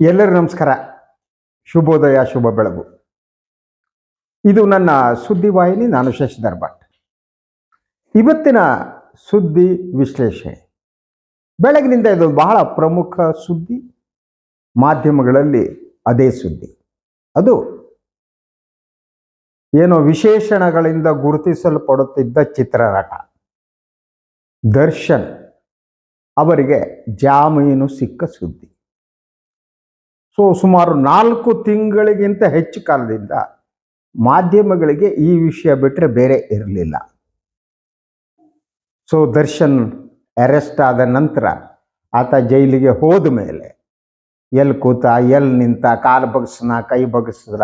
ಎಲ್ಲರಿಗೂ ನಮಸ್ಕಾರ. ಶುಭೋದಯ, ಶುಭ ಬೆಳಗು. ಇದು ನನ್ನ ಸುದ್ದಿವಾಹಿನಿ ನಾನು ಶಶಿಧರ್ ಭಟ್ ಇವತ್ತಿನ ಸುದ್ದಿ ವಿಶ್ಲೇಷಣೆ. ಬೆಳಗಿನಿಂದ ಇದು ಬಹಳ ಪ್ರಮುಖ ಸುದ್ದಿ. ಮಾಧ್ಯಮಗಳಲ್ಲಿ ಅದೇ ಸುದ್ದಿ. ಅದು ಏನೋ ವಿಶೇಷಣಗಳಿಂದ ಗುರುತಿಸಲ್ಪಡುತ್ತಿದ್ದ ಚಿತ್ರನಟ. ದರ್ಶನ್ ಅವರಿಗೆ ಜಾಮೀನು ಸಿಕ್ಕ ಸುದ್ದಿ. ಸೊ ಸುಮಾರು ನಾಲ್ಕು ತಿಂಗಳಿಗಿಂತ ಹೆಚ್ಚು ಕಾಲದಿಂದ ಮಾಧ್ಯಮಗಳಿಗೆ ಈ ವಿಷಯ ಬಿಟ್ಟರೆ ಬೇರೆ ಇರಲಿಲ್ಲ. ಸೊ ದರ್ಶನ್ ಅರೆಸ್ಟ್ ಆದ ನಂತರ ಆತ ಜೈಲಿಗೆ ಹೋದ ಮೇಲೆ ಎಲ್ಲಿ ಕೂತ ಎಲ್ಲಿ ನಿಂತ, ಕಾಲು ಬಗ್ಸನ, ಕೈ ಬಗ್ಸಿದ್ರ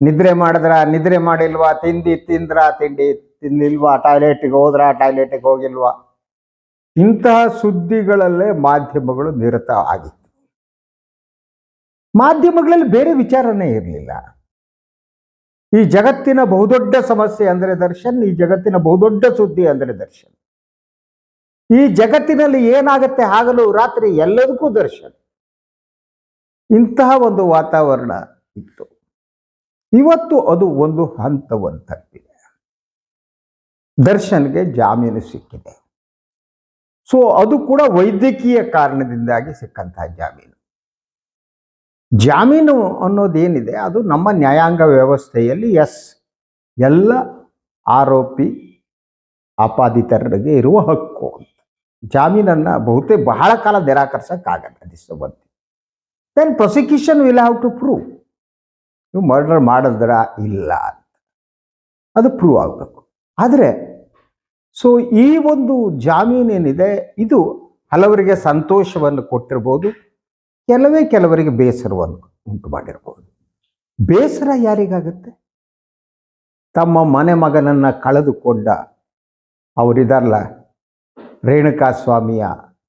ನಿದ್ರೆ ಮಾಡಿದ್ರ, ನಿದ್ರೆ ಮಾಡಿಲ್ವಾ ತಿಂಡಿ ತಿಂದ್ರ, ತಿಂಡಿ, ತಿನ್ಲಿಲ್ವಾ, ಟಾಯ್ಲೆಟ್ಗೆ ಹೋದ್ರ, ಟಾಯ್ಲೆಟ್ಗೆ ಹೋಗಿಲ್ವಾ? ಇಂತಹ ಸುದ್ದಿಗಳಲ್ಲೇ ಮಾಧ್ಯಮಗಳು ನಿರತ ಆಗಿತ್ತು. ಮಾಧ್ಯಮಗಳಲ್ಲಿ ಬೇರೆ ವಿಚಾರನೇ ಇರಲಿಲ್ಲ. ಈ ಜಗತ್ತಿನ ಬಹುದೊಡ್ಡ ಸಮಸ್ಯೆ ಅಂದರೆ ದರ್ಶನ್, ಈ ಜಗತ್ತಿನ ಬಹುದೊಡ್ಡ ಸುದ್ದಿ ಅಂದರೆ ದರ್ಶನ್. ಈ ಜಗತ್ತಿನಲ್ಲಿ ಏನಾಗತ್ತೆ ಆಗಲು ರಾತ್ರಿ ಎಲ್ಲದಕ್ಕೂ ದರ್ಶನ್. ಇಂತಹ ಒಂದು ವಾತಾವರಣ ಇತ್ತು. ಇವತ್ತು ಅದು ಒಂದು ಹಂತವನ್ನು ತಪ್ಪಿದೆ ದರ್ಶನ್ಗೆ ಜಾಮೀನು ಸಿಕ್ಕಿದೆ. ಸೊ ಅದು ಕೂಡ ವೈದ್ಯಕೀಯ ಕಾರಣದಿಂದಾಗಿ ಸಿಕ್ಕಂತಹ ಜಾಮೀನು. ಜಾಮೀನು ಅನ್ನೋದೇನಿದೆ, ಅದು ನಮ್ಮ ನ್ಯಾಯಾಂಗ ವ್ಯವಸ್ಥೆಯಲ್ಲಿ ಎಸ್, ಎಲ್ಲ ಆರೋಪಿ ಆಪಾದಿತರಿಗೆ ಇರುವ ಹಕ್ಕು ಅಂತ. ಜಾಮೀನನ್ನು ಬಹುತೇಕ ಬಹಳ ಕಾಲ ನಿರಾಕರಿಸೋಕ್ಕಾಗಲ್ಲ this then prosecution will have to prove ನೀವು ಮರ್ಡರ್ ಮಾಡಿದ್ರ ಇಲ್ಲ ಅಂತ. ಅದು ಪ್ರೂವ್ ಆಗಬೇಕು. ಆದರೆ ಸೊ ಈ ಒಂದು ಜಾಮೀನೇನಿದೆ, ಇದು ಹಲವರಿಗೆ ಸಂತೋಷವನ್ನು ಕೊಟ್ಟಿರ್ಬೋದು. ಕೆಲವೇ ಕೆಲವರಿಗೆ ಬೇಸರವನ್ನು ಉಂಟು ಮಾಡಿರ್ಬೋದು ಬೇಸರ ಯಾರಿಗಾಗುತ್ತೆ? ತಮ್ಮ ಮನೆ ಮಗನನ್ನ ಕಳೆದುಕೊಂಡ ಅವರಿದಾರಲ್ಲ ರೇಣುಕಾ ಸ್ವಾಮಿಯ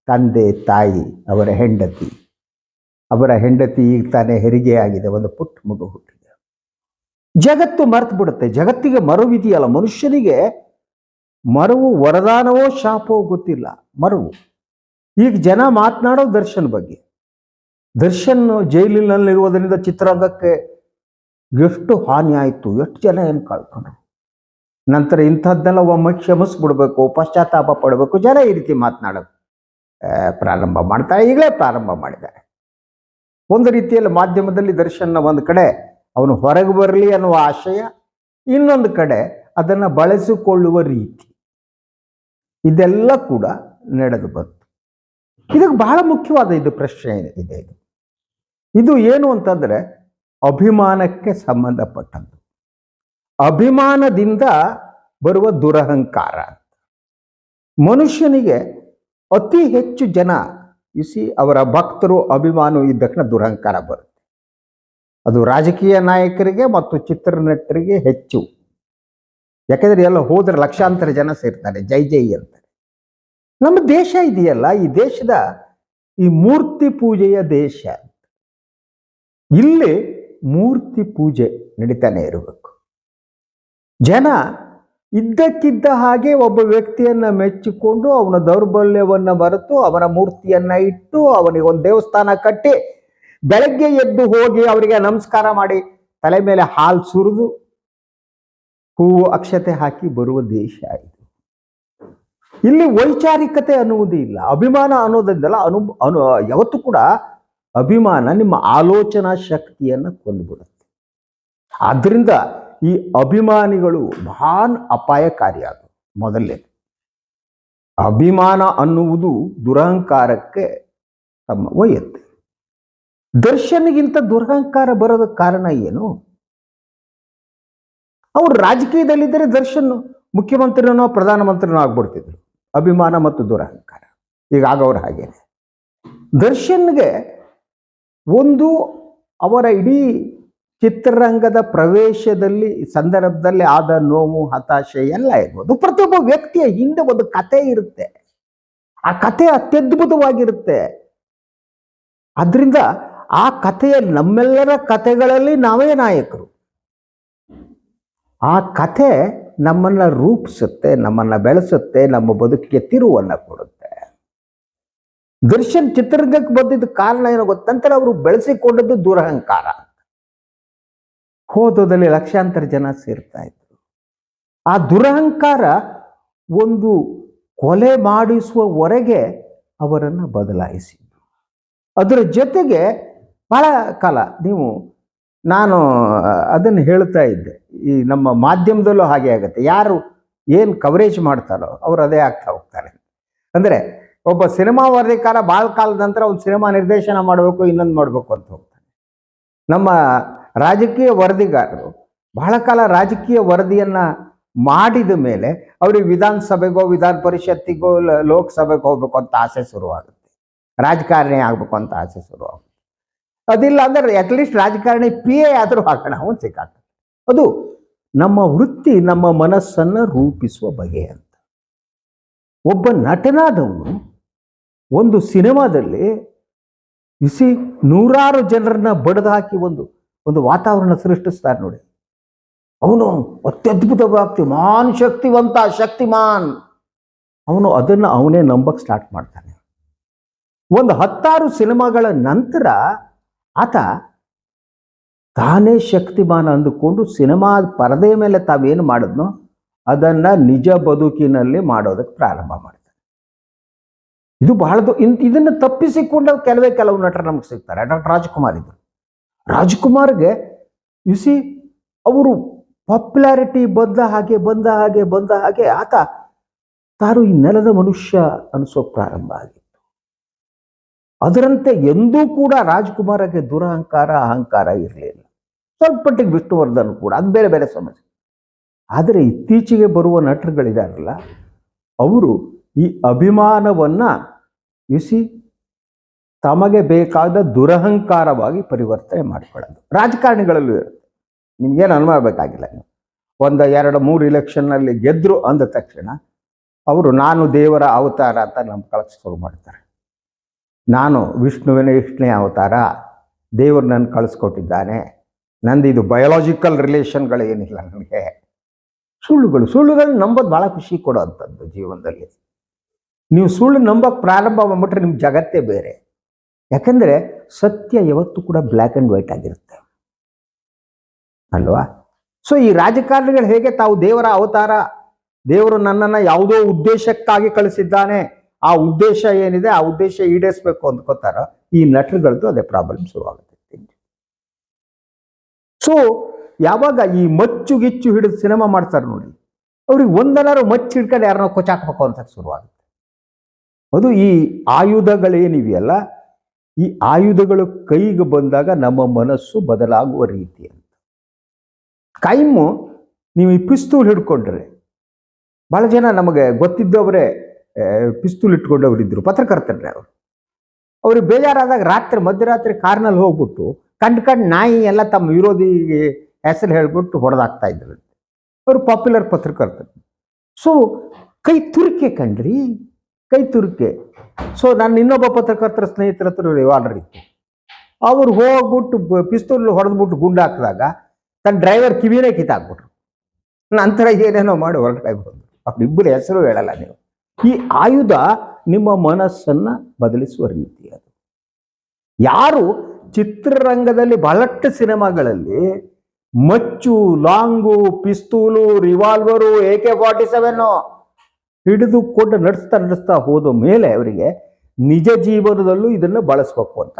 ತಂದೆ, ತಾಯಿ, ಅವರ ಹೆಂಡತಿ. ಅವರ ಹೆಂಡತಿ ಈಗ ತಾನೇ ಹೆರಿಗೆ ಆಗಿದೆ ಒಂದು ಪುಟ್ಟ ಮಗು ಹುಟ್ಟಿದೆ. ಜಗತ್ತು ಮರೆತು ಬಿಡುತ್ತೆ. ಜಗತ್ತಿಗೆ ಮರುವಿದೆಯಲ್ಲ. ಮನುಷ್ಯನಿಗೆ ಮರವು, ವರದಾನವೋ, ಶಾಪವೋ ಗೊತ್ತಿಲ್ಲ. ಮರವು. ಈಗ ಜನ ಮಾತನಾಡೋ ದರ್ಶನ ಬಗ್ಗೆ. ದರ್ಶನ್ ಜೈಲಿನಲ್ಲಿರುವುದರಿಂದ ಚಿತ್ರರಂಗಕ್ಕೆ ಎಷ್ಟು ಹಾನಿ ಆಯಿತು? ಎಷ್ಟು ಜನ ಏನು ಕಳ್ಕೊಂಡ್ರು? ನಂತರ ಇಂಥದ್ದೆಲ್ಲ ಒಮ್ಮೆ ಕ್ಷಮಿಸ್ಬಿಡ್ಬೇಕು, ಪಶ್ಚಾತ್ತಾಪ ಪಡಬೇಕು, ಜನ ಈ ರೀತಿ ಮಾತನಾಡೋದು. ಪ್ರಾರಂಭ ಮಾಡ್ತಾರೆ ಈಗಲೇ ಪ್ರಾರಂಭ ಮಾಡಿದ್ದಾರೆ. ಒಂದು ರೀತಿಯಲ್ಲಿ ಮಾಧ್ಯಮದಲ್ಲಿ ದರ್ಶನ್ನ ಒಂದು ಕಡೆ ಅವನು ಹೊರಗೆ ಬರಲಿ ಅನ್ನುವ ಆಶಯ, ಇನ್ನೊಂದು ಕಡೆ ಅದನ್ನು ಬಳಸಿಕೊಳ್ಳುವ ರೀತಿ. ಇದೆಲ್ಲ ಕೂಡ ನಡೆದು ಬಂತು. ಇದಕ್ಕೆ ಬಹಳ ಮುಖ್ಯವಾದ ಇದು ಪ್ರಶ್ನೆ ಇದೆ ಇದು. ಇದು ಏನು ಅಂತಂದ್ರೆ ಅಭಿಮಾನಕ್ಕೆ ಸಂಬಂಧಪಟ್ಟದ್ದು. ಅಭಿಮಾನದಿಂದ ಬರುವ ದುರಹಂಕಾರ ಮನುಷ್ಯನಿಗೆ ಅತಿ ಹೆಚ್ಚು ಜನ ಇಸಿ ಅವರ ಭಕ್ತರು ಅಭಿಮಾನ ಇದ್ದಕ್ಷಣ ದುರಹಂಕಾರ ಬರುತ್ತೆ. ಅದು ರಾಜಕೀಯ ನಾಯಕರಿಗೆ ಮತ್ತು ಚಿತ್ರನಟರಿಗೆ ಹೆಚ್ಚು. ಯಾಕಂದ್ರೆ ಎಲ್ಲ ಹೋದ್ರೆ ಲಕ್ಷಾಂತರ ಜನ ಸೇರ್ತಾರೆ, ಜೈ ಜೈ ಅಂತಾರೆ. ನಮ್ಮ ದೇಶ ಇದೆಯಲ್ಲ, ಈ ದೇಶದ ಈ ಮೂರ್ತಿ ಪೂಜೆಯ ದೇಶ. ಇಲ್ಲಿ ಮೂರ್ತಿ ಪೂಜೆ ನಡೀತಾನೆ ಇರಬೇಕು. ಜನ ಇದ್ದಕ್ಕಿದ್ದ ಹಾಗೆ ಒಬ್ಬ ವ್ಯಕ್ತಿಯನ್ನ ಮೆಚ್ಚಿಕೊಂಡು ಅವನ ದೌರ್ಬಲ್ಯವನ್ನ ಮರೆತು ಅವನ ಮೂರ್ತಿಯನ್ನ ಇಟ್ಟು ಅವನಿಗೆ ಒಂದು ದೇವಸ್ಥಾನ ಕಟ್ಟಿ ಬೆಳಗ್ಗೆ ಎದ್ದು ಹೋಗಿ ಅವರಿಗೆ ನಮಸ್ಕಾರ ಮಾಡಿ ತಲೆ ಮೇಲೆ ಹಾಲು ಸುರಿದು ಹೂವು ಅಕ್ಷತೆ ಹಾಕಿ ಬರುವ ದೇಶ ಇದು. ಇಲ್ಲಿ ವೈಚಾರಿಕತೆ ಅನ್ನುವುದು ಇಲ್ಲ ಅಭಿಮಾನ ಅನ್ನೋದ್ರಿಂದಲ್ಲ ಅನು ಅನು ಯಾವತ್ತೂ ಕೂಡ ಅಭಿಮಾನ ನಿಮ್ಮ ಆಲೋಚನಾ ಶಕ್ತಿಯನ್ನು ಕೊಂದುಬಿಡುತ್ತೆ. ಆದ್ದರಿಂದ ಈ ಅಭಿಮಾನಿಗಳು ಮಹಾನ್ ಅಪಾಯಕಾರಿಯಾದವು ಮೊದಲನೇ. ಅಭಿಮಾನ ಅನ್ನುವುದು ದುರಹಂಕಾರಕ್ಕೆ ತಮ್ಮ ಒಯ್ಯುತ್ತೆ. ದರ್ಶನ್ಗಿಂತ ದುರಹಂಕಾರ ಬರೋದ ಕಾರಣ ಏನು? ಅವರು ರಾಜಕೀಯದಲ್ಲಿದ್ದರೆ ದರ್ಶನ್ ಮುಖ್ಯಮಂತ್ರಿನೋ ಪ್ರಧಾನಮಂತ್ರಿನೋ ಆಗ್ಬಿಡ್ತಿದ್ರು. ಅಭಿಮಾನ ಮತ್ತು ದುರಹಂಕಾರ. ಈಗ ಆಗವ್ರು ಹಾಗೇನೆ. ದರ್ಶನ್ಗೆ ಒಂದು ಅವರ ಇಡೀ ಚಿತ್ರರಂಗದ ಪ್ರವೇಶದಲ್ಲಿ, ಸಂದರ್ಭದಲ್ಲಿ ಆದ ನೋವು, ಹತಾಶೆ ಎಲ್ಲ ಇರ್ಬೋದು. ಪ್ರತಿಯೊಬ್ಬ ವ್ಯಕ್ತಿಯ ಹಿಂದೆ ಒಂದು ಕತೆ ಇರುತ್ತೆ. ಆ ಕತೆ ಅತ್ಯದ್ಭುತವಾಗಿರುತ್ತೆ. ಅದರಿಂದ ಆ ಕಥೆಯ ನಮ್ಮೆಲ್ಲರ ಕಥೆಗಳಲ್ಲಿ ನಾವೇ ನಾಯಕರು. ಆ ಕಥೆ ನಮ್ಮನ್ನ ರೂಪಿಸುತ್ತೆ, ನಮ್ಮನ್ನ ಬೆಳೆಸುತ್ತೆ, ನಮ್ಮ ಬದುಕಿಗೆ ತಿರುವನ್ನು ಕೊಡುತ್ತೆ. ದರ್ಶನ್ ಚಿತ್ರರಂಗಕ್ಕೆ ಬಂದಿದ್ದ ಕಾರಣ ಏನೋ ಗೊತ್ತಂತಾರೆ ಅವರು ಬೆಳೆಸಿಕೊಂಡದ್ದು ದುರಹಂಕಾರ ಹೋದದಲ್ಲಿ ಲಕ್ಷಾಂತರ ಜನ ಸೇರ್ತಾ ಇದ್ರು. ಆ ದುರಹಂಕಾರ ಒಂದು ಕೊಲೆ ಮಾಡಿಸುವವರೆಗೆ ಅವರನ್ನು ಬದಲಾಯಿಸಿದ್ರು. ಅದರ ಜೊತೆಗೆ ಬಹಳ ಕಾಲ ನೀವು, ನಾನು ಅದನ್ನು ಹೇಳ್ತಾ ಇದ್ದೆ. ಈ ನಮ್ಮ ಮಾಧ್ಯಮದಲ್ಲೂ ಹಾಗೆ ಆಗುತ್ತೆ. ಯಾರು ಏನು ಕವರೇಜ್ ಮಾಡ್ತಾರೋ ಅವರು ಅದೇ ಆಗ್ತಾ ಹೋಗ್ತಾರೆ. ಅಂದರೆ ಒಬ್ಬ ಸಿನಿಮಾ ವರದಿಕಾರ ಭಾಳ ಕಾಲದ ನಂತರ ಒಂದು ಸಿನಿಮಾ ನಿರ್ದೇಶನ ಮಾಡಬೇಕು, ಇನ್ನೊಂದು ಮಾಡಬೇಕು ಅಂತ ಹೋಗ್ತಾನೆ. ನಮ್ಮ ರಾಜಕೀಯ ವರದಿಗಾರರು ಬಹಳ ಕಾಲ ರಾಜಕೀಯ ವರದಿಯನ್ನ ಮಾಡಿದ ಮೇಲೆ ಅವ್ರಿಗೆ ವಿಧಾನಸಭೆಗೋ, ವಿಧಾನ ಪರಿಷತ್ತಿಗೋ ಲೋಕಸಭೆಗೆ ಹೋಗ್ಬೇಕು ಅಂತ ಆಸೆ ಶುರುವಾಗುತ್ತೆ. ರಾಜಕಾರಣಿ ಆಗ್ಬೇಕು ಅಂತ ಆಸೆ ಶುರುವಾಗುತ್ತೆ. ಅದಿಲ್ಲ ಅಂದ್ರೆ ಅಟ್ಲೀಸ್ಟ್ ರಾಜಕಾರಣಿ ಪಿ ಎ ಆದರೂ ಹಾಕೋಣ, ಅವನು ಸಿಕ್ಕಾಗ್ತದೆ ಅದು ನಮ್ಮ ವೃತ್ತಿ, ನಮ್ಮ ಮನಸ್ಸನ್ನು ರೂಪಿಸುವ ಬಗೆ ಅಂತ. ಒಬ್ಬ ನಟನಾದವನು ಒಂದು ಸಿನಿಮಾದಲ್ಲಿ ಇಸಿ ನೂರಾರು ಜನರನ್ನ ಬಡಿದು ಹಾಕಿ ಒಂದು ಒಂದು ವಾತಾವರಣ ಸೃಷ್ಟಿಸ್ತಾರೆ ನೋಡಿ. ಅವನು ಅತ್ಯದ್ಭುತ ವ್ಯಾಪ್ತಿ ಮಾನ್ ಶಕ್ತಿವಂತ, ಶಕ್ತಿಮಾನ್. ಅವನು ಅದನ್ನು ಅವನೇ ನಂಬಕ್ ಸ್ಟಾರ್ಟ್ ಮಾಡ್ತಾನೆ. ಒಂದು ಹತ್ತಾರು ಸಿನಿಮಾಗಳ ನಂತರ ಆತ ತಾನೇ ಶಕ್ತಿಮಾನ ಅಂದುಕೊಂಡು ಸಿನಿಮಾ ಪರದೆಯ ಮೇಲೆ ತಾವೇನು ಮಾಡಿದ್ನೋ ಅದನ್ನು ನಿಜ ಬದುಕಿನಲ್ಲಿ ಮಾಡೋದಕ್ಕೆ ಪ್ರಾರಂಭ ಮಾಡ್ತಾನೆ ಇದು ಬಹಳ ಇದನ್ನು ತಪ್ಪಿಸಿಕೊಂಡ ಕೆಲವೇ ಕೆಲವು ನಟರು ನಮಗೆ ಸಿಗ್ತಾರೆ. ಡಾಕ್ಟರ್ ರಾಜ್ಕುಮಾರ್ ಇದ್ರು. ರಾಜ್ಕುಮಾರ್ಗೆ ಸಿ ಅವರು ಪಾಪ್ಯುಲಾರಿಟಿ ಬಂದ ಹಾಗೆ ಬಂದ ಹಾಗೆ ಬಂದ ಹಾಗೆ, ಆತ ತಾನು ಈ ನೆಲದ ಮನುಷ್ಯ ಅನಿಸೋ ಪ್ರಾರಂಭ ಆಗಿತ್ತು. ಅದರಂತೆ ಎಂದೂ ಕೂಡ ರಾಜ್ಕುಮಾರಗೆ ದುರಹಂಕಾರ, ಅಹಂಕಾರ ಇರಲಿಲ್ಲ. ಸ್ವಲ್ಪ ಮಟ್ಟಿಗೆ ವಿಷ್ಣುವರ್ಧನ್ ಕೂಡ, ಅದು ಬೇರೆ ಬೇರೆ ಸಮಸ್ಯೆ. ಆದರೆ ಇತ್ತೀಚೆಗೆ ಬರುವ ನಟರುಗಳಿದಾರಲ್ಲ, ಅವರು ಈ ಅಭಿಮಾನವನ್ನು ಇಸಿ ತಮಗೆ ಬೇಕಾದ ದುರಹಂಕಾರವಾಗಿ ಪರಿವರ್ತನೆ ಮಾಡಿಕೊಳ್ಳೋದು. ರಾಜಕಾರಣಿಗಳಲ್ಲೂ ಇರುತ್ತೆ. ನಿಮ್ಗೇನು ಅನುಮಾನಬೇಕಾಗಿಲ್ಲ ನೀವು. ಒಂದು ಎರಡು ಮೂರು ಇಲೆಕ್ಷನ್ನಲ್ಲಿ ಗೆದ್ದರು ಅಂದ ತಕ್ಷಣ ಅವರು ನಾನು ದೇವರ ಅವತಾರ ಅಂತ ನಮ್ಮ ಶುರು ಮಾಡ್ತಾರೆ ನಾನು ವಿಷ್ಣುವಿನ ಇಷ್ಟನೇ ಅವತಾರ, ದೇವರು ನನ್ನ ಕಳಿಸ್ಕೊಟ್ಟಿದ್ದಾನೆ, ನಂದು ಇದು ಬಯೋಲಾಜಿಕಲ್ ರಿಲೇಷನ್ಗಳು ಏನಿಲ್ಲ ನನಗೆ. ಸುಳ್ಳುಗಳು ಸುಳ್ಳುಗಳು ನಂಬೋದು ಭಾಳ ಖುಷಿ ಕೊಡೋವಂಥದ್ದು ಜೀವನದಲ್ಲಿ. ನೀವು ಸುಳ್ಳು ನಂಬಕ್ಕೆ ಪ್ರಾರಂಭ ಮಾಡಿಬಿಟ್ರೆ ನಿಮ್ಮ ಜಗತ್ತೇ ಬೇರೆ. ಯಾಕಂದ್ರೆ ಸತ್ಯ ಯಾವತ್ತೂ ಕೂಡ ಬ್ಲ್ಯಾಕ್ ಆ್ಯಂಡ್ ವೈಟ್ ಆಗಿರುತ್ತೆ. ಅಲ್ವಾ? ಸೊ ಈ ರಾಜಕಾರಣಿಗಳು ಹೇಗೆ ತಾವು ದೇವರ ಅವತಾರ, ದೇವರು ನನ್ನನ್ನು ಯಾವುದೋ ಉದ್ದೇಶಕ್ಕಾಗಿ ಕಳಿಸಿದ್ದಾನೆ, ಆ ಉದ್ದೇಶ ಏನಿದೆ, ಆ ಉದ್ದೇಶ ಈಡೇರಿಸ್ಬೇಕು ಅಂದ್ಕೋತಾರೋ ಈ ನಟರುಗಳದ್ದು ಅದೇ ಪ್ರಾಬ್ಲಮ್ ಶುರುವಾಗುತ್ತೆ. ಸೊ ಯಾವಾಗ ಈ ಮಚ್ಚು ಗಿಚ್ಚು ಹಿಡಿದು ಸಿನಿಮಾ ಮಾಡ್ತಾರೆ ನೋಡಿ, ಅವ್ರಿಗೆ ಒಂದನಾರು ಮಚ್ಚು ಹಿಡ್ಕೊಂಡು ಯಾರನ್ನೋ ಕೊಚ್ಚಾಕ್ಬೇಕು ಅಂತ ಶುರುವಾಗುತ್ತೆ. ಅದು ಈ ಆಯುಧಗಳೇನಿವೆಯಲ್ಲ, ಈ ಆಯುಧಗಳು ಕೈಗೆ ಬಂದಾಗ ನಮ್ಮ ಮನಸ್ಸು ಬದಲಾಗುವ ರೀತಿ ಅಂತ. ಕೈಮು ನೀವು ಈ ಪಿಸ್ತೂಲ್ ಹಿಡ್ಕೊಂಡ್ರೆ, ಬಹಳ ಜನ ನಮಗೆ ಗೊತ್ತಿದ್ದವರೇ ಪಿಸ್ತೂಲ್ ಇಟ್ಕೊಂಡವ್ರು ಇದ್ರು, ಪತ್ರಕರ್ತರೇ ಅವರು. ಅವ್ರಿಗೆ ಬೇಜಾರಾದಾಗ ರಾತ್ರಿ, ಮಧ್ಯರಾತ್ರಿ ಕಾರ್ನಲ್ಲಿ ಹೋಗ್ಬಿಟ್ಟು ಕಂಡು ಕಂಡು ನಾಯಿ ಎಲ್ಲ ತಮ್ಮ ವಿರೋಧಿಗೆ ಹೆಸರು ಹೇಳ್ಬಿಟ್ಟು ಹೊಡೆದಾಗ್ತಾ ಇದ್ರು. ಅವರು ಪಾಪ್ಯುಲರ್ ಪತ್ರಕರ್ತರು. ಸೊ, ಕೈ ತುರಿಕೆ ಕಣ್ರಿ ಕೈ ತುರುಕೆ. ಸೊ ನಾನು ಇನ್ನೊಬ್ಬ ಪತ್ರಕರ್ತರ ಸ್ನೇಹಿತರ ಹತ್ರ ರಿವಾಲ್ವರ್ ಇತ್ತು ಅವ್ರು ಹೋಗ್ಬಿಟ್ಟು ಪಿಸ್ತೂಲ್ ಹೊಡೆದ್ಬಿಟ್ಟು ಗುಂಡು ಹಾಕಿದಾಗ ತನ್ನ ಡ್ರೈವರ್ ಕಿವಿನೇ ಕಿತ್ತಾಕ್ಬಿಟ್ರು. ನಂತರ ಏನೇನೋ ಮಾಡಿ ಹೊರಗಡೆ ಬಂದರು. ಅವ್ರಿಬ್ಬರ ಹೆಸರು ಹೇಳಲ್ಲ ನೀವು. ಈ ಆಯುಧ ನಿಮ್ಮ ಮನಸ್ಸನ್ನ ಬದಲಿಸುವ ರೀತಿ ಅದು. ಯಾರು ಚಿತ್ರರಂಗದಲ್ಲಿ ಬಹಳಷ್ಟು ಸಿನಿಮಾಗಳಲ್ಲಿ ಮಚ್ಚು, long, ಪಿಸ್ತೂಲು revolver A K forty seven ಹಿಡಿದುಕೊಂಡು ನಡೆಸ್ತಾ ನಡೆಸ್ತಾ ಹೋದ ಮೇಲೆ ಅವರಿಗೆ ನಿಜ ಜೀವನದಲ್ಲೂ ಇದನ್ನು ಬಳಸ್ಬೇಕು ಅಂತ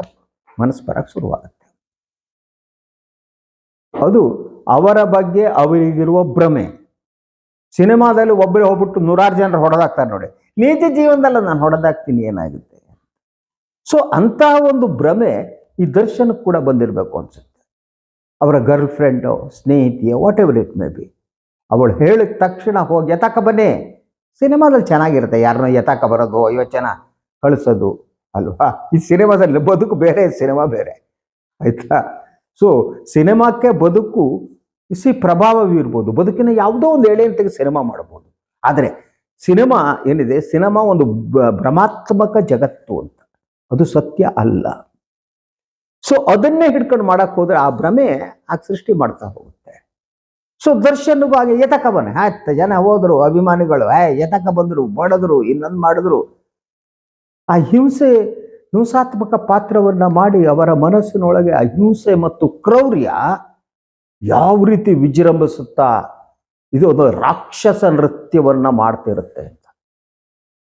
ಮನಸ್ಸು ಬರಕ್ಕೆ ಶುರುವಾಗುತ್ತೆ. ಅದು ಅವರ ಬಗ್ಗೆ ಅವರಿಗಿರುವ ಭ್ರಮೆ. ಸಿನಿಮಾದಲ್ಲಿ ಒಬ್ಬರೇ ಹೋಗ್ಬಿಟ್ಟು ನೂರಾರು ಜನರು ಹೊಡೆದಾಗ್ತಾರೆ ನೋಡಿ. ನಿಜ ಜೀವನದಲ್ಲ ನಾನು ಹೊಡೆದಾಗ್ತೀನಿ ಏನಾಗುತ್ತೆ? ಸೊ ಅಂತಹ ಒಂದು ಭ್ರಮೆ ಈ ದರ್ಶನಕ್ಕೆ ಕೂಡ ಬಂದಿರಬೇಕು ಅನ್ಸುತ್ತೆ. ಅವರ ಗರ್ಲ್ ಫ್ರೆಂಡೋ ಸ್ನೇಹಿತೆಯೋ whatever it may be ಅವಳು ಹೇಳಿದ ತಕ್ಷಣ ಹೋಗಿ, ಎತ್ತಾಕ ಬನ್ನಿ. ಸಿನಿಮಾದಲ್ಲಿ ಚೆನ್ನಾಗಿರುತ್ತೆ. ಯಾರನ್ನೋ ಎತ್ತಾಕ ಬರೋದು ಐವತ್ತು ಜನ ಕಳಿಸೋದು ಅಲ್ವಾ? ಈ ಸಿನಿಮಾದಲ್ಲಿ ಬದುಕು ಬೇರೆ, ಸಿನಿಮಾ ಬೇರೆ. ಆಯ್ತಾ? ಸೊ ಸಿನಿಮಾಕ್ಕೆ ಬದುಕು ಸಿ ಪ್ರಭಾವ ಬೀರ್ಬೋದು ಬದುಕಿನ ಯಾವುದೋ ಒಂದು ಎಳೆಯನ್ನು ತೆಗೆದು ಸಿನಿಮಾ ಮಾಡ್ಬೋದು. ಆದರೆ, ಸಿನಿಮಾ ಏನಿದೆ? ಸಿನಿಮಾ ಒಂದು ಭ್ರಮಾತ್ಮಕ ಜಗತ್ತು ಅಂತ. ಅದು ಸತ್ಯ ಅಲ್ಲ. ಸೊ ಅದನ್ನೇ ಹಿಡ್ಕೊಂಡು ಮಾಡೋಕ್ಕೆ ಹೋದ್ರೆ ಆ ಭ್ರಮೆ ಆ ಸೃಷ್ಟಿ ಮಾಡ್ತಾ ಹೋಗುತ್ತೆ. ಸೊ ದರ್ಶನ್ಗೂ ಹಾಗೆ ಎತಕ ಬನ್ನಿ ಆಯ್ತ, ಜನ ಹೋದ್ರು, ಅಭಿಮಾನಿಗಳು, ಏ, ಎತಕ ಬಂದ್ರು ಬಡದ್ರು ಇನ್ನೊಂದು ಮಾಡಿದ್ರು. ಆ ಹಿಂಸೆ ಹಿಂಸಾತ್ಮಕ ಪಾತ್ರವನ್ನ ಮಾಡಿ ಅವರ ಮನಸ್ಸಿನೊಳಗೆ ಅಹಿಂಸೆ ಮತ್ತು ಕ್ರೌರ್ಯ ಯಾವ ರೀತಿ ವಿಜೃಂಭಿಸುತ್ತಾ, ಇದು ಒಂದು ರಾಕ್ಷಸ ನೃತ್ಯವನ್ನ ಮಾಡ್ತಿರುತ್ತೆ ಅಂತ.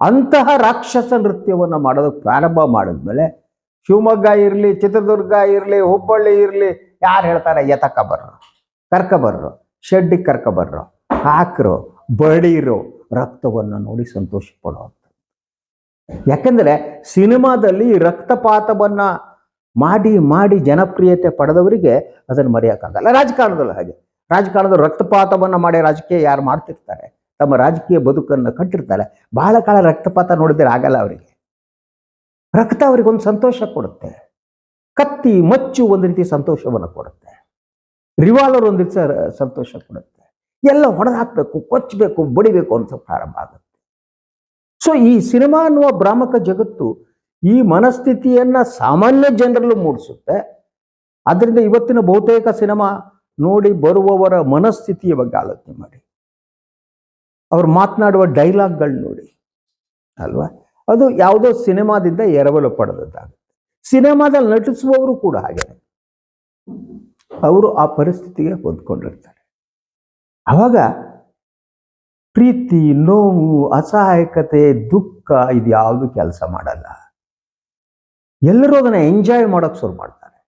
ಅಂತಹ ರಾಕ್ಷಸ ನೃತ್ಯವನ್ನ ಮಾಡೋದಕ್ಕೆ ಪ್ರಾರಂಭ ಮಾಡಿದ್ಮೇಲೆ ಶಿವಮೊಗ್ಗ ಇರಲಿ, ಚಿತ್ರದುರ್ಗ ಇರಲಿ, ಹುಬ್ಬಳ್ಳಿ ಇರಲಿ, ಯಾರು ಹೇಳ್ತಾರೆ, ಎತಕ ಬರ್ರು, ಕರ್ಕ ಬರ್ರು. ಶೆಡ್ಡಿಗೆ ಕರ್ಕ ಬರ್ರು. ಹಾಕ್ರು, ಬಡೀರು, ರಕ್ತವನ್ನು ನೋಡಿ ಸಂತೋಷ ಪಡುವಂಥ ಯಾಕೆಂದ್ರೆ ಸಿನಿಮಾದಲ್ಲಿ ರಕ್ತಪಾತವನ್ನು ರಕ್ತಪಾತವನ್ನ ಮಾಡಿ ಮಾಡಿ ಜನಪ್ರಿಯತೆ ಪಡೆದವರಿಗೆ ಅದನ್ನು ಮರೆಯೋಕ್ಕಾಗಲ್ಲ. ರಾಜಕಾರಣದಲ್ಲಿ ಹಾಗೆ. ರಾಜಕಾರಣದ ರಕ್ತಪಾತವನ್ನು ಮಾಡಿ ರಾಜಕೀಯ ಯಾರು ಮಾಡ್ತಿರ್ತಾರೆ? ತಮ್ಮ ರಾಜಕೀಯ ಬದುಕನ್ನು ಕಟ್ಟಿರ್ತಾರೆ. ಬಹಳ ಕಾಲ ರಕ್ತಪಾತ ನೋಡಿದ್ರೆ ಆಗಲ್ಲ ಅವರಿಗೆ. ರಕ್ತ ಅವರಿಗೊಂದು ಸಂತೋಷ ಕೊಡುತ್ತೆ. ಕತ್ತಿ, ಮಚ್ಚು ಒಂದು ರೀತಿ ಸಂತೋಷವನ್ನು ಕೊಡುತ್ತೆ. ರಿವಾಲ್ವರ್ ಸರ್ ಸಂತೋಷ ಕೊಡುತ್ತೆ. ಎಲ್ಲ ಹೊಡೆದು ಹಾಕಬೇಕು ಕೊಚ್ಚಬೇಕು ಬಡಿಬೇಕು ಅಂತ ಪ್ರಾರಂಭ ಆಗುತ್ತೆ. ಸೊ ಈ ಸಿನಿಮಾ ಅನ್ನುವ ಭ್ರಾಮಕ ಜಗತ್ತು ಈ ಮನಸ್ಥಿತಿಯನ್ನ ಸಾಮಾನ್ಯ ಜನರಲ್ಲೂ ಮೂಡಿಸುತ್ತೆ. ಅದರಿಂದ ಇವತ್ತಿನ ಬಹುತೇಕ ಸಿನಿಮಾ ನೋಡಿ ಬರುವವರ ಮನಸ್ಥಿತಿಯ ಬಗ್ಗೆ ಆಲೋಚನೆ ಮಾಡಿ. ಅವ್ರು ಮಾತನಾಡುವ ಡೈಲಾಗ್ಗಳು ನೋಡಿ, ಅಲ್ವಾ? ಅದು ಯಾವುದೋ ಸಿನಿಮಾದಿಂದ ಎರವಲು ಪಡೆದದ್ದಾಗುತ್ತೆ. ಸಿನಿಮಾದಲ್ಲಿ ನಟಿಸುವವರು ಕೂಡ ಹಾಗೆ ಅವರು ಆ ಪರಿಸ್ಥಿತಿಗೆ ಹೊಂದ್ಕೊಂಡಿರ್ತಾರೆ. ಆವಾಗ ಪ್ರೀತಿ, ನೋವು, ಅಸಹಾಯಕತೆ, ದುಃಖ ಇದು ಯಾವುದು ಕೆಲಸ ಮಾಡಲ್ಲ. ಎಲ್ಲರೂ ಅದನ್ನು ಎಂಜಾಯ್ ಮಾಡೋಕೆ ಶುರು ಮಾಡ್ತಾರೆ.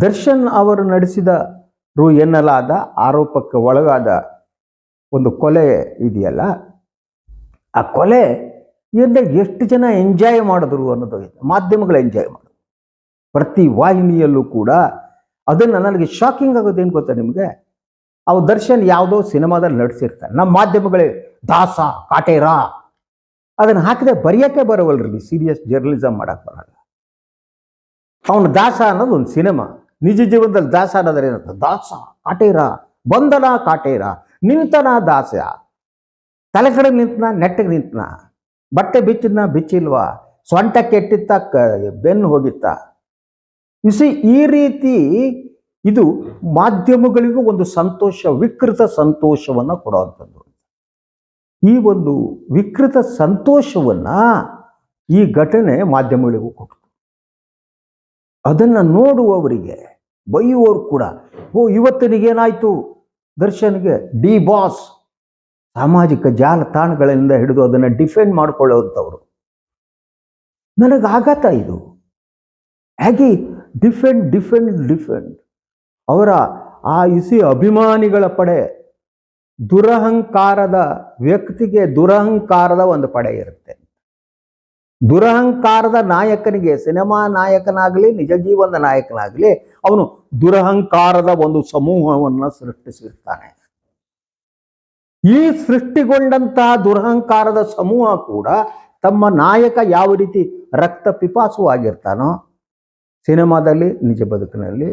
ದರ್ಶನ್ ಅವರು ನಡೆಸಿದರು ಎನ್ನಲಾದ ಆರೋಪಕ್ಕೆ ಒಳಗಾದ ಒಂದು ಕೊಲೆ ಇದೆಯಲ್ಲ, ಆ ಕೊಲೆ ಎಲ್ಲ ಎಷ್ಟು ಜನ ಎಂಜಾಯ್ ಮಾಡಿದ್ರು ಅನ್ನೋದು. ಮಾಧ್ಯಮಗಳು ಎಂಜಾಯ್ ಮಾಡಿದ್ರು ಪ್ರತಿ ವಾಹಿನಿಯಲ್ಲೂ ಕೂಡ ಅದನ್ನು ನನಗೆ ಶಾಕಿಂಗ್ ಆಗೋದೇನು ಗೊತ್ತಾ ನಿಮಗೆ? ಅವು ದರ್ಶನ್ ಯಾವುದೋ ಸಿನಿಮಾದಲ್ಲಿ ನಟಿಸಿರ್ತಾರೆ ನಮ್ಮ ಮಾಧ್ಯಮಗಳೇ, ದಾಸ, ಕಾಟೇರ. ಅದನ್ನು ಹಾಕಿದ್ರೆ ಬರೆಯೋಕ್ಕೆ ಬರವಲ್ರಿ ಸೀರಿಯಸ್ ಜರ್ನಲಿಸಮ್ ಮಾಡಕ್ಕೆ ಬರಲ್ಲ. ಅವನು ದಾಸ ಅನ್ನೋದು ಒಂದು ಸಿನಿಮಾ. ನಿಜ ಜೀವನದಲ್ಲಿ ದಾಸ ಅನ್ನೋದ್ರೆ ಏನಂತ? ದಾಸ, ಕಾಟೇರ ಬಂದನ ಕಾಟೇರ, ನಿಂತನ ದಾಸ. ತಲೆ ಕಡೆ ನಿಂತನ, ನೆಟ್ಟಗೆ ನಿಂತನ. ಬಟ್ಟೆ ಬಿಚ್ಚಿದ್ನ ಬಿಚ್ಚಿಲ್ವಾ? ಸೊಂಟ ಕೆಟ್ಟಿತ್ತ ಕ- ಬೆನ್ನು ಹೋಗಿತ್ತ. ಇಸಿ ಈ ರೀತಿ ಇದು ಮಾಧ್ಯಮಗಳಿಗೂ ಒಂದು ಸಂತೋಷ, ವಿಕೃತ ಸಂತೋಷವನ್ನ ಕೊಡುವಂಥದ್ದು. ಈ ಒಂದು ವಿಕೃತ ಸಂತೋಷವನ್ನ ಈ ಘಟನೆ ಮಾಧ್ಯಮಗಳಿಗೂ ಕೊಟ್ಟು ಅದನ್ನ ನೋಡುವವರಿಗೆ, ಬೈಯುವವರು ಕೂಡ, ಓ, ಇವತ್ತಿನಿಗೇನಾಯ್ತು? ದರ್ಶನ್ಗೆ ಡಿ ಬಾಸ್ ಸಾಮಾಜಿಕ ಜಾಲತಾಣಗಳಿಂದ ಹಿಡಿದು ಅದನ್ನು ಡಿಫೆಂಡ್ ಮಾಡ್ಕೊಳ್ಳುವಂಥವ್ರು ನನಗೆ ಆಘಾತ ಇದು. ಹೇಗೆ ಡಿಫೆಂಡ್ ಡಿಫೆಂಡ್ ಡಿಫೆಂಡ್ ಅವರ ಆ ಇಸಿ ಅಭಿಮಾನಿಗಳ ಪಡೆ ದುರಹಂಕಾರದ ವ್ಯಕ್ತಿಗೆ ದುರಹಂಕಾರದ ಒಂದು ಪಡೆ ಇರುತ್ತೆ. ದುರಹಂಕಾರದ ನಾಯಕನಿಗೆ, ಸಿನಿಮಾ ನಾಯಕನಾಗಲಿ, ನಿಜ ಜೀವನದ ನಾಯಕನಾಗಲಿ, ಅವನು ದುರಹಂಕಾರದ ಒಂದು ಸಮೂಹವನ್ನು ಸೃಷ್ಟಿಸಿರ್ತಾನೆ. ಈ ಸೃಷ್ಟಿಗೊಂಡಂತಹ ದುರಹಂಕಾರದ ಸಮೂಹ ಕೂಡ ತಮ್ಮ ನಾಯಕ ಯಾವ ರೀತಿ ರಕ್ತ ಪಿಪಾಸುವಾಗಿರ್ತಾನೋ ಸಿನಿಮಾದಲ್ಲಿ, ನಿಜ ಬದುಕಿನಲ್ಲಿ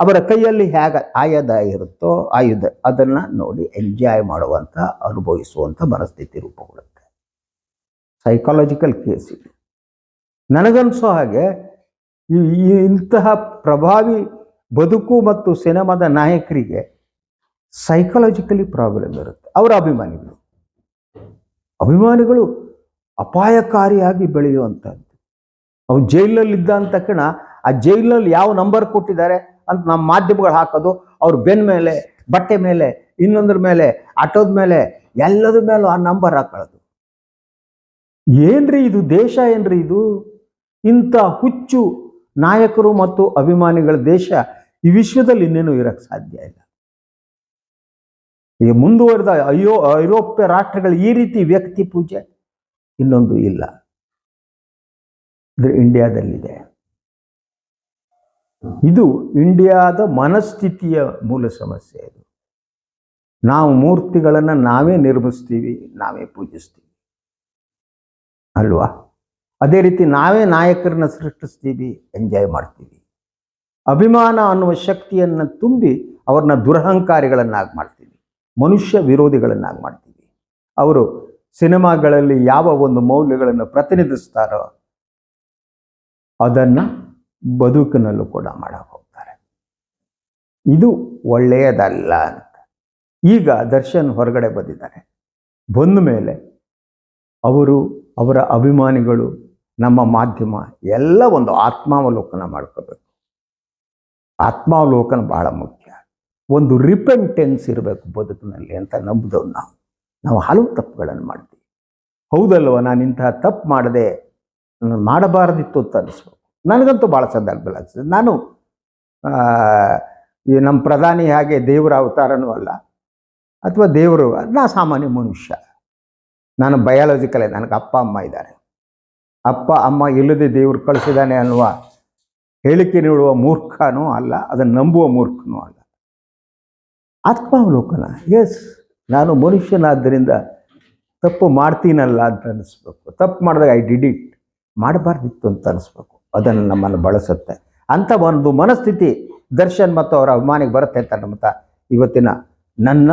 ಅವರ ಕೈಯಲ್ಲಿ ಹೇಗೆ ಆಯದ ಇರುತ್ತೋ ಆಯುಧ, ಅದನ್ನ ನೋಡಿ ಎಂಜಾಯ್ ಮಾಡುವಂತ ಅನುಭವಿಸುವಂಥ ಮನಸ್ಥಿತಿ ರೂಪುಗೊಳ್ಳುತ್ತೆ. ಸೈಕಾಲಜಿಕಲ್ ಕೇಸ್ ಇದು. ನನಗನ್ಸೋ ಹಾಗೆ ಇಂತಹ ಪ್ರಭಾವಿ ಬದುಕು ಮತ್ತು ಸಿನಿಮಾದ ನಾಯಕರಿಗೆ ಸೈಕಾಲಜಿಕಲಿ ಪ್ರಾಬ್ಲಮ್ ಇರುತ್ತೆ. ಅವರ ಅಭಿಮಾನಿಗಳು. ಅಭಿಮಾನಿಗಳು ಅಪಾಯಕಾರಿಯಾಗಿ ಬೆಳೆಯುವಂಥದ್ದು ಅವು ಜೈಲಲ್ಲಿದ್ದ ಅಂತ ತಕ್ಷಣ ಆ ಜೈಲಿನಲ್ಲಿ ಯಾವ ನಂಬರ್ ಕೊಟ್ಟಿದ್ದಾರೆ ಅಂತ ನಮ್ಮ ಮಾಧ್ಯಮಗಳು ಹಾಕೋದು, ಅವ್ರ ಬೆನ್ ಮೇಲೆ, ಬಟ್ಟೆ ಮೇಲೆ, ಇನ್ನೊಂದ್ರ ಮೇಲೆ, ಆಟೋದ ಮೇಲೆ ಎಲ್ಲದ್ರ ಮೇಲೂ ಆ ನಂಬರ್ ಹಾಕೊಳ್ಳೋದು. ಏನ್ರಿ ಇದು ದೇಶ ಏನ್ರಿ ಇದು? ಇಂಥ ಹುಚ್ಚು ನಾಯಕರು ಮತ್ತು ಅಭಿಮಾನಿಗಳ ದೇಶ ಈ ವಿಶ್ವದಲ್ಲಿ ಇನ್ನೇನು ಇರಕ್ಕೆ ಸಾಧ್ಯ ಇಲ್ಲ. ಈ ಮುಂದುವರೆದ ಅಯ್ಯೋ ಐರೋಪ್ಯ ರಾಷ್ಟ್ರಗಳು ಈ ರೀತಿ ವ್ಯಕ್ತಿ ಪೂಜೆ, ಇನ್ನೊಂದು ಇಲ್ಲ. ಇಂಡಿಯಾದಲ್ಲಿದೆ. ಇದು ಇಂಡಿಯಾದ ಮನಸ್ಥಿತಿಯ ಮೂಲ ಸಮಸ್ಯೆ ಇದು. ನಾವು ಮೂರ್ತಿಗಳನ್ನು ನಾವೇ ನಿರ್ಮಿಸ್ತೀವಿ, ನಾವೇ ಪೂಜಿಸ್ತೀವಿ. ಅಲ್ವಾ? ಅದೇ ರೀತಿ ನಾವೇ ನಾಯಕರನ್ನ ಸೃಷ್ಟಿಸ್ತೀವಿ, ಎಂಜಾಯ್ ಮಾಡ್ತೀವಿ. ಅಭಿಮಾನ ಅನ್ನುವ ಶಕ್ತಿಯನ್ನು ತುಂಬಿ ಅವ್ರನ್ನ ದುರಹಂಕಾರಿಗಳನ್ನಾಗಿ ಮಾಡ್ತೀವಿ. ಮನುಷ್ಯ ವಿರೋಧಿಗಳನ್ನಾಗಿ ಮಾಡ್ತೀವಿ. ಅವರು ಸಿನಿಮಾಗಳಲ್ಲಿ ಯಾವ ಒಂದು ಮೌಲ್ಯಗಳನ್ನು ಪ್ರತಿನಿಧಿಸ್ತಾರೋ ಅದನ್ನ ಬದುಕಿನಲ್ಲೂ ಕೂಡ ಮಾಡಕ್ಕೆ ಹೋಗ್ತಾರೆ ಇದು ಒಳ್ಳೆಯದಲ್ಲ ಅಂತ. ಈಗ ದರ್ಶನ್ ಹೊರಗಡೆ ಬಂದಿದ್ದಾರೆ. ಬಂದ ಮೇಲೆ ಅವರು ಅವರ ಅಭಿಮಾನಿಗಳು, ನಮ್ಮ ಮಾಧ್ಯಮ ಎಲ್ಲ ಒಂದು ಆತ್ಮಾವಲೋಕನ ಮಾಡ್ಕೋಬೇಕು. ಆತ್ಮಾವಲೋಕನ ಬಹಳ ಮುಖ್ಯ. ಒಂದು ರಿಪೆಂಟೆನ್ಸ್ ಇರಬೇಕು ಬದುಕಿನಲ್ಲಿ ಅಂತ ನಂಬಿದವು ನಾವು. ನಾವು ಹಲವು ತಪ್ಪುಗಳನ್ನು ಮಾಡ್ತೀವಿ. ಹೌದಲ್ವ? ನಾನು ಇಂತಹ ತಪ್ಪು ಮಾಡದೆ ಮಾಡಬಾರದಿತ್ತು ಅಂತ ಅನಿಸ್ಬೇಕು ನನಗಂತೂ ಭಾಳ ಸಂದರ್ಭ ನಾನು ಈ ನಮ್ಮ ಪ್ರಧಾನಿ ಹಾಗೆ ದೇವರ ಅವತಾರನೂ ಅಲ್ಲ, ಅಥವಾ ದೇವರು, ನಾ ಸಾಮಾನ್ಯ ಮನುಷ್ಯ. ನಾನು ಬಯಾಲಜಿಕಲೇ ನನಗೆ ಅಪ್ಪ, ಅಮ್ಮ ಇದ್ದಾರೆ ಅಪ್ಪ, ಅಮ್ಮ ಇಲ್ಲದೆ ದೇವರು ಕಳಿಸಿದ್ದಾನೆ ಅನ್ನುವ ಹೇಳಿಕೆ ನೀಡುವ ಮೂರ್ಖನೂ ಅಲ್ಲ, ಅದನ್ನು ನಂಬುವ ಮೂರ್ಖನೂ ಅಲ್ಲ. ಆತ್ಮಾವಲೋಕನ ಎಸ್ ನಾನು ಮನುಷ್ಯನಾದ್ದರಿಂದ ತಪ್ಪು ಮಾಡ್ತೀನಲ್ಲ ಅಂತ ಅನಿಸ್ಬೇಕು. ತಪ್ಪು ಮಾಡಿದಾಗ ಐ ಡಿಡ್ ಇಟ್ ಮಾಡಬಾರ್ದಿತ್ತು ಅಂತ ಅನಿಸ್ಬೇಕು. ಅದನ್ನು ನಮ್ಮನ್ನು ಬಳಸುತ್ತೆ. ಅಂಥ ಒಂದು ಮನಸ್ಥಿತಿ ದರ್ಶನ್ ಮತ್ತು ಅವರ ಅಭಿಮಾನಿಗೆ ಬರುತ್ತೆ ಅಂತ ನಮ್ಮತ್ತ ಇವತ್ತಿನ ನನ್ನ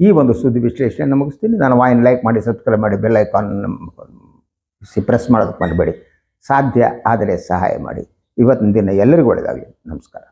ಈ ಒಂದು ಸುದ್ದಿ ವಿಶ್ಲೇಷಣೆ ಮುಗಿಸ್ತೀನಿ. ನಾನು ವಾಯಿನ್ ಲೈಕ್ ಮಾಡಿ ಸಬ್ಸ್ಕ್ರೈಬ್ ಮಾಡಿ ಬೆಲ್ ಐಕಾನ್ ಪ್ರೆಸ್ ಮಾಡೋದಕ್ಕೆ ಮಾಡಬೇಡಿ ಸಾಧ್ಯ ಆದರೆ ಸಹಾಯ ಮಾಡಿ. ಇವತ್ತಿನ ದಿನ ಎಲ್ಲರಿಗೂ ಒಳ್ಳೆಯದಾಗಲಿ. ನಮಸ್ಕಾರ.